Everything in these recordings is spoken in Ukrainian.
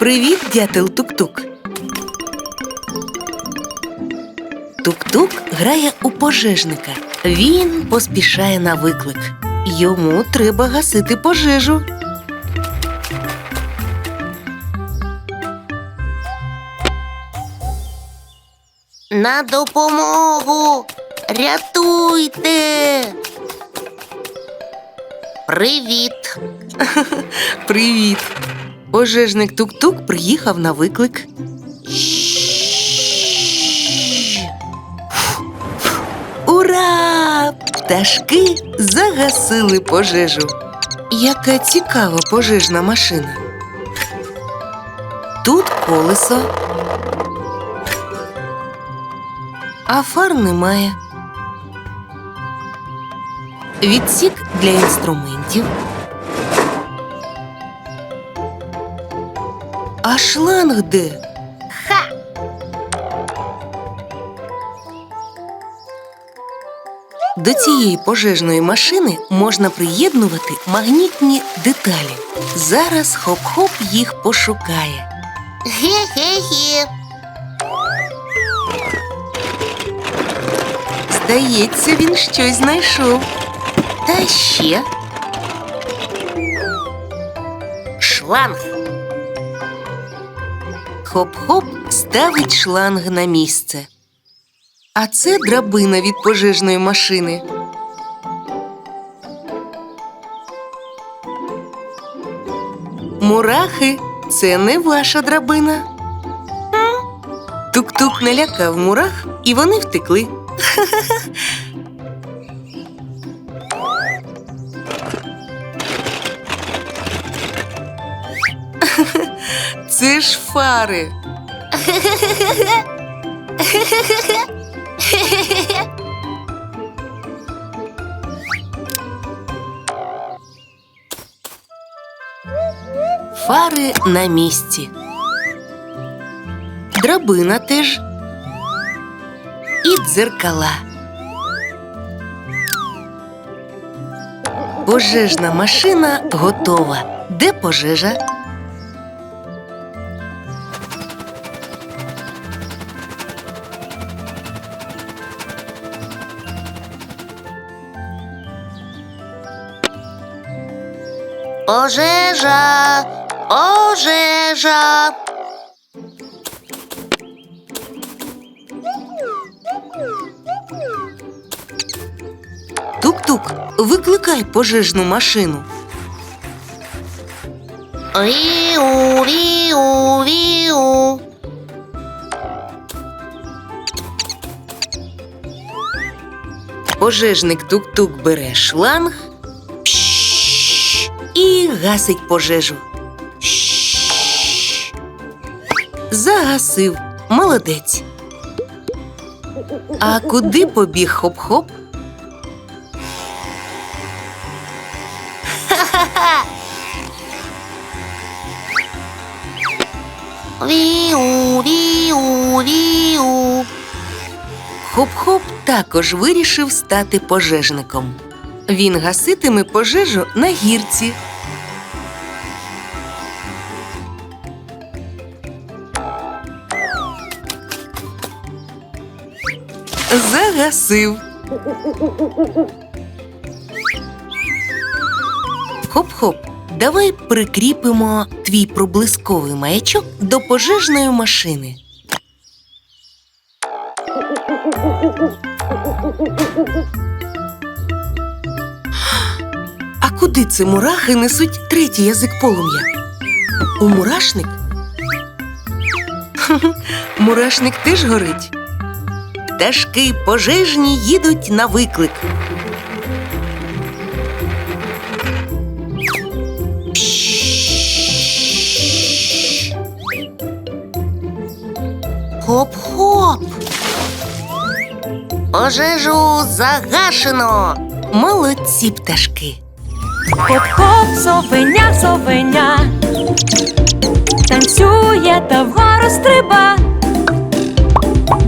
Привіт, дятел Тук-Тук. Тук-Тук грає у пожежника. Він поспішає на виклик. Йому треба гасити пожежу. На допомогу. Рятуйте. Привіт. Привіт! Пожежник Тук-Тук приїхав на виклик. Ура! Пташки загасили пожежу. Яка цікава пожежна машина. Тут колесо. А фар немає. Відсік для інструментів. Шланг де? Ха. До цієї пожежної машини можна приєднувати магнітні деталі. Зараз хоп-хоп їх пошукає. Ге-ге-ге. Здається, він щось знайшов. Та ще Шланг. Хоп-хоп ставить шланг на місце. А це драбина від пожежної машини. Мурахи це не ваша драбина. Тук-тук налякав мурах, і вони втекли. Це ж фари. Фари на місці. Драбина теж. І дзеркала. Пожежна машина готова. Де пожежа? Пожежа. Пожежа. Тук-тук, викликай пожежну машину. Ріу, ріу, ріу. Пожежник тук-тук бере шланг гасить пожежу. Загасив. Молодець. А куди побіг хоп-хоп? Ріу. Хоп-хоп також вирішив стати пожежником. Він гаситиме пожежу на гірці. Загасив. Хоп-хоп, давай прикріпимо твій проблисковий маячок до пожежної машини. А куди це мурахи несуть третій язик полум'я? У мурашник? Мурашник теж горить. Пташки пожежні їдуть на виклик. Хоп-хоп. Пожежу загашено. Молодці пташки. Хоп-хоп, совеня, совеня. Танцює та вгору стриба.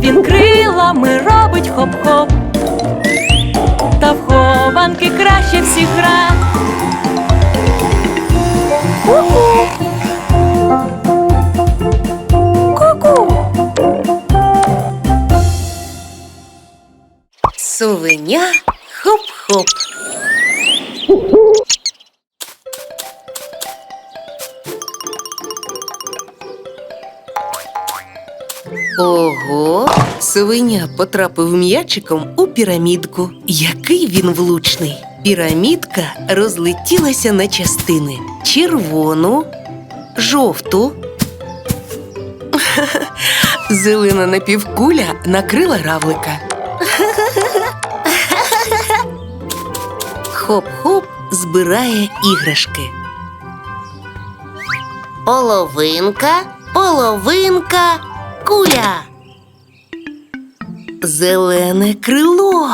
Він крилами робить хоп-хоп. Та в хованки краще всіх гра. Ку-ку. Ку-ку. Хоп-хоп. Ого, совеня потрапив м'ячиком у пірамідку. Який він влучний. Пірамідка розлетілася на частини: червону, жовту. Зелена напівкуля накрила равлика. Хоп-хоп збирає іграшки. Половинка, половинка, куля. Зелене крило.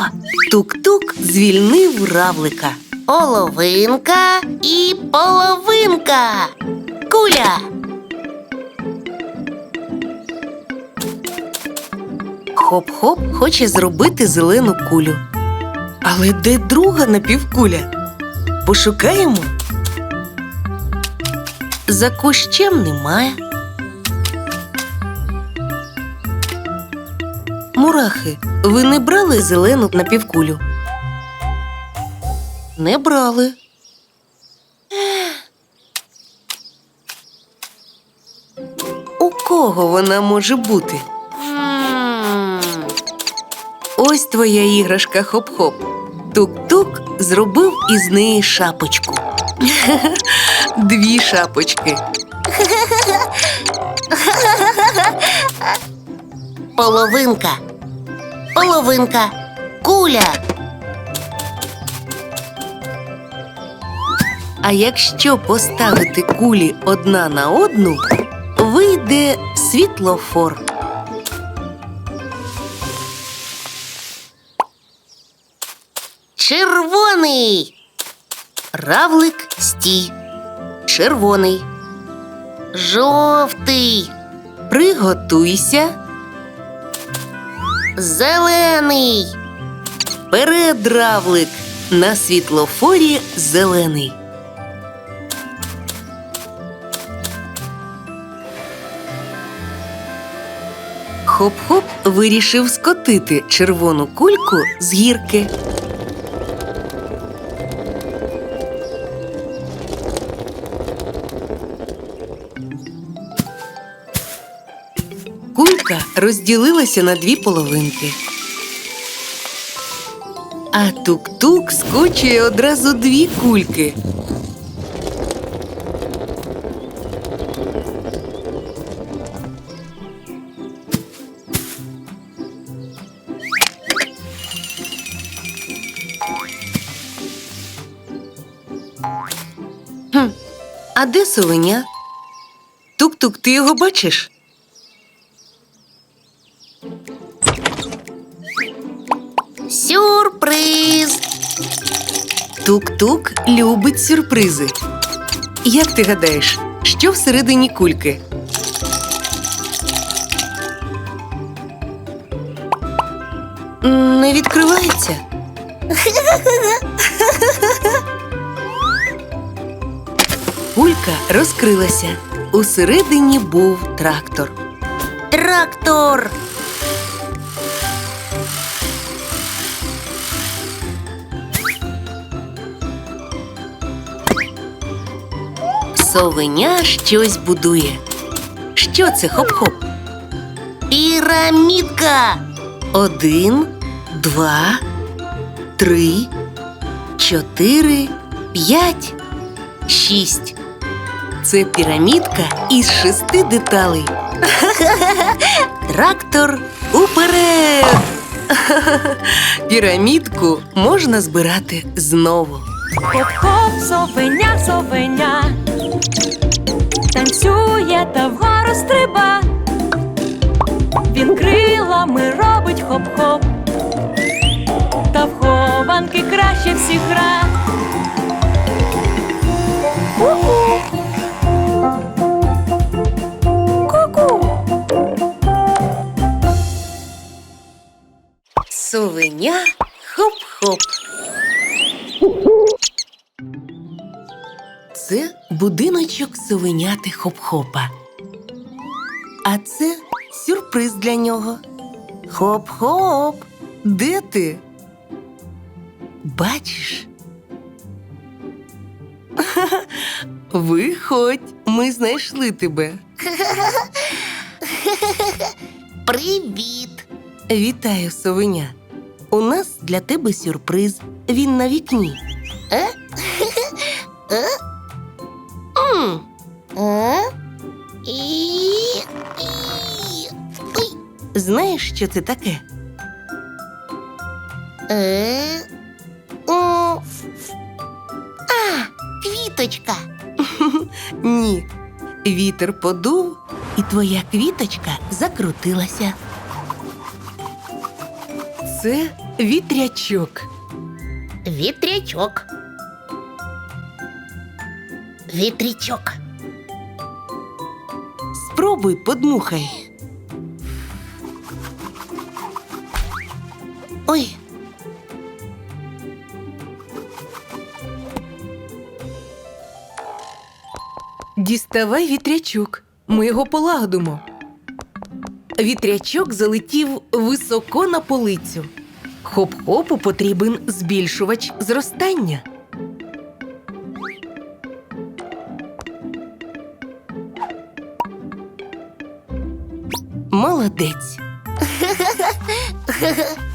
Тук-тук звільнив равлика. Половинка і половинка. Куля. Хоп-хоп хоче зробити зелену кулю. Але де друга напівкуля? Пошукаємо. За кущем немає. Мурахи, ви не брали зелену напівкулю? Не брали. У кого вона може бути? Ось твоя іграшка хоп-хоп. Тук-тук зробив із неї шапочку. Дві шапочки. Половинка. Половинка. Куля. А якщо поставити кулі одна на одну, вийде світлофор. Червоний. Равлик стій. Червоний. Жовтий. Приготуйся. Зелений. Передравлик. На світлофорі зелений. Хоп-хоп вирішив скотити червону кульку з гірки. Кулька розділилася на дві половинки. А тук-тук скочує одразу дві кульки. Хм, а де совеня? Тук-тук, ти його бачиш? Сюрприз. Тук-тук любить сюрпризи. Як ти гадаєш, що всередині кульки? Не відкривається. Кулька розкрилася. Усередині був трактор. Трактор. Совеня щось будує. Що це хоп-хоп? Пірамідка. Один, два, три, чотири, п'ять, шість. Це пірамідка із шести деталей. Трактор уперед! Пірамідку можна збирати знову. Хоп-хоп, совеня, совеня. Танцює та вгору стриба. Він крилами робить хоп-хоп. Та в хованки краще всіх гра. Будиночок совеняти хоп-хопа. А це сюрприз для нього. Хоп-хоп. Де ти? Бачиш? Виходь, ми знайшли тебе. Привіт. Вітаю, совеня. У нас для тебе сюрприз. Він на вікні. М. Знаєш, що це таке? Е? О. А, квіточка. Ні. Вітер подув, і твоя квіточка закрутилася. Це вітрячок. Вітрячок. Вітрячок. Спробуй подмухай. Ой, Діставай вітрячок. Ми його полагодимо. Вітрячок залетів високо на полицю. Хоп-хопу потрібен збільшувач зростання. Молодець.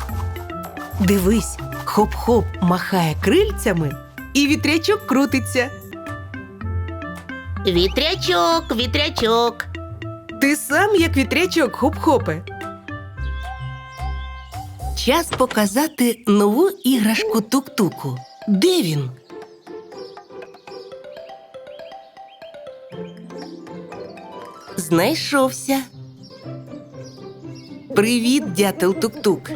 Дивись, хоп-хоп махає крильцями, і вітрячок крутиться. вітрячок, вітрячок. Ти сам як вітрячок хоп-хопе. Час показати нову іграшку тук-туку. Де він? Знайшовся. Привіт, дятел тук-тук.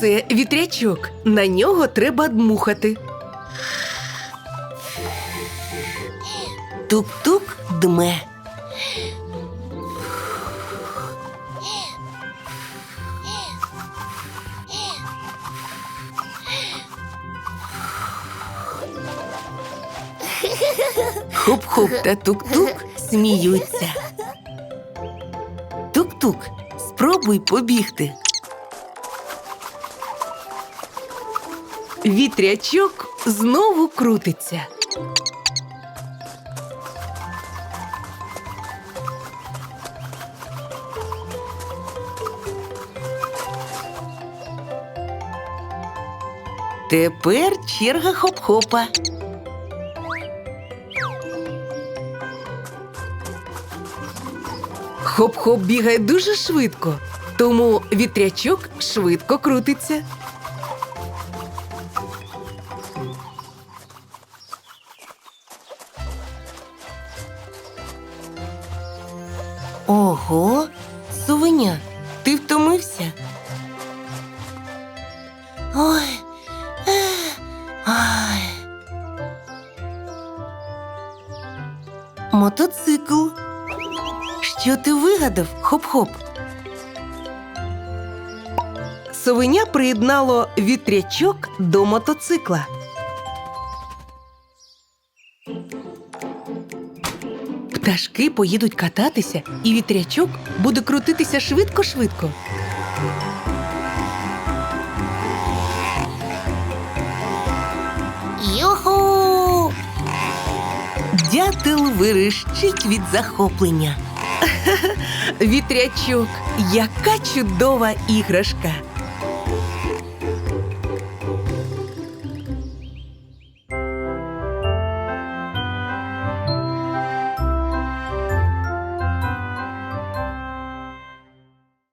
Це вітрячок. На нього треба дмухати. Тук-тук дме. Хоп-хоп та тук-тук сміються. Тук-тук, спробуй побігти. Вітрячок знову крутиться. Тепер черга хоп-хопа. Хоп-хоп бігає дуже швидко, тому вітрячок швидко крутиться. Ого, совеня, ти втомився? Ой. Ой. Мотоцикл. Що ти вигадав, хоп-хоп? Совеня приєднало вітрячок до мотоцикла. Пташки поїдуть кататися, і вітрячок буде крутитися швидко-швидко. Юху! Дятел вирищить від захоплення. Вітрячок, яка чудова іграшка!